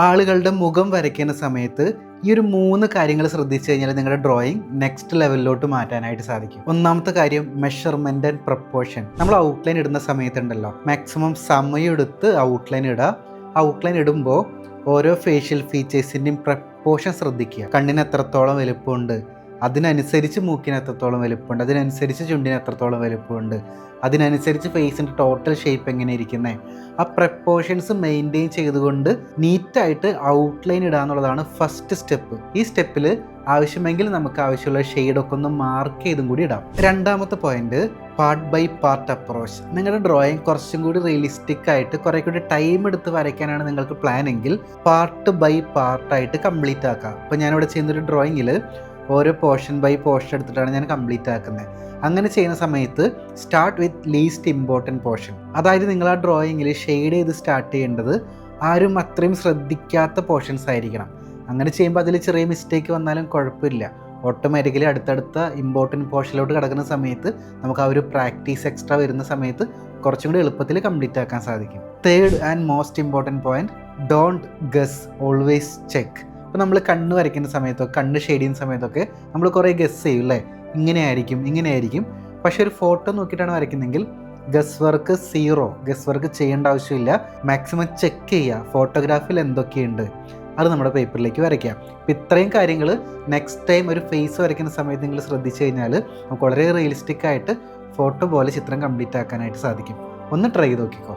ആളുകളുടെ മുഖം വരയ്ക്കുന്ന സമയത്ത് ഈ ഒരു മൂന്ന് കാര്യങ്ങൾ ശ്രദ്ധിച്ചു കഴിഞ്ഞാൽ നിങ്ങളുടെ ഡ്രോയിങ് നെക്സ്റ്റ് ലെവലിലോട്ട് മാറ്റാനായിട്ട് സാധിക്കും. ഒന്നാമത്തെ കാര്യം മെഷർമെന്റ് ആൻഡ് പ്രപ്പോർഷൻ നമ്മൾ ഔട്ട്ലൈൻ ഇടുന്ന സമയത്തുണ്ടല്ലോ. മാക്സിമം സമയം എടുത്ത് ഔട്ട്ലൈൻ ഇടുക. ഔട്ട്ലൈൻ ഇടുമ്പോൾ ഓരോ ഫേഷ്യൽ ഫീച്ചേഴ്സിന്റെയും പ്രപ്പോർഷൻ ശ്രദ്ധിക്കുക. കണ്ണിന് എത്രത്തോളം വലുപ്പമുണ്ട് അതിനനുസരിച്ച് മൂക്കിന് എത്രത്തോളം വലുപ്പമുണ്ട് അതിനനുസരിച്ച് ചുണ്ടിന് എത്രത്തോളം വലുപ്പമുണ്ട് അതിനനുസരിച്ച് ഫേസിന്റെ ടോട്ടൽ ഷേപ്പ് എങ്ങനെ ഇരിക്കുന്നത് ആ പ്രപ്പോർഷൻസ് മെയിന്റെയിൻ ചെയ്തുകൊണ്ട് നീറ്റായിട്ട് ഔട്ട്ലൈൻ ഇടുക എന്നുള്ളതാണ് ഫസ്റ്റ് സ്റ്റെപ്പ് ഈ സ്റ്റെപ്പിൽ ആവശ്യമെങ്കിൽ നമുക്ക് ആവശ്യമുള്ള ഷെയ്ഡൊക്കെ ഒന്ന് മാർക്ക് ചെയ്തും കൂടി ഇടാം. രണ്ടാമത്തെ point part by part approach നിങ്ങളുടെ ഡ്രോയിങ് കുറച്ചും കൂടി റിയലിസ്റ്റിക് ആയിട്ട് കുറെ കൂടി ടൈം എടുത്ത് വരയ്ക്കാനാണ് നിങ്ങൾക്ക് പ്ലാൻ എങ്കിൽ പാർട്ട് ബൈ പാർട്ടായിട്ട് കംപ്ലീറ്റ് ആക്കാം. അപ്പോൾ ഞാനിവിടെ ചെയ്യുന്നൊരു ഡ്രോയിങ്ങിൽ ഓരോ പോർഷൻ ബൈ പോർഷൻ എടുത്തിട്ടാണ് ഞാൻ കംപ്ലീറ്റ് ആക്കുന്നത്. അങ്ങനെ ചെയ്യുന്ന സമയത്ത് start with least important portion അതായത് നിങ്ങൾ ആ ഡ്രോയിങ്ങിൽ ഷെയ്ഡ് ചെയ്ത് സ്റ്റാർട്ട് ചെയ്യേണ്ടത് ആരും അത്രയും ശ്രദ്ധിക്കാത്ത പോർഷൻസ് ആയിരിക്കണം. അങ്ങനെ ചെയ്യുമ്പോൾ അതിൽ ചെറിയ മിസ്റ്റേക്ക് വന്നാലും കുഴപ്പമില്ല. ഓട്ടോമാറ്റിക്കലി അടുത്തടുത്ത ഇമ്പോർട്ടന്റ് പോർഷനിലോട്ട് കിടക്കുന്ന സമയത്ത് നമുക്ക് ആ ഒരു പ്രാക്ടീസ് എക്സ്ട്രാ വരുന്ന സമയത്ത് കുറച്ചും കൂടി എളുപ്പത്തിൽ കംപ്ലീറ്റ് ആക്കാൻ സാധിക്കും. Third and most important point don't guess always check ഇപ്പോൾ നമ്മൾ കണ്ണ് വരയ്ക്കുന്ന സമയത്തോ കണ്ണ് ഷെയ്ഡ് ചെയ്യുന്ന സമയത്തൊക്കെ നമ്മൾ കുറേ ഗസ് ചെയ്യും അല്ലേ ഇങ്ങനെയായിരിക്കും ഇങ്ങനെയായിരിക്കും. പക്ഷേ ഒരു ഫോട്ടോ നോക്കിയിട്ടാണ് വരയ്ക്കുന്നതെങ്കിൽ guess work zero guess work ചെയ്യേണ്ട ആവശ്യമില്ല. മാക്സിമം ചെക്ക് ചെയ്യുക ഫോട്ടോഗ്രാഫിൽ എന്തൊക്കെയുണ്ട്. അത് നമ്മുടെ പേപ്പറിലേക്ക് വരയ്ക്കാം അപ്പം ഇത്രയും കാര്യങ്ങൾ നെക്സ്റ്റ് ടൈം ഒരു ഫേസ് വരയ്ക്കുന്ന സമയത്ത് നിങ്ങൾ ശ്രദ്ധിച്ചു കഴിഞ്ഞാൽ നമുക്ക് വളരെ റിയലിസ്റ്റിക് ആയിട്ട് ഫോട്ടോ പോലെ ചിത്രം കംപ്ലീറ്റ് ആക്കാനായിട്ട് സാധിക്കും. ഒന്ന് ട്രൈ ചെയ്ത് നോക്കിക്കോ.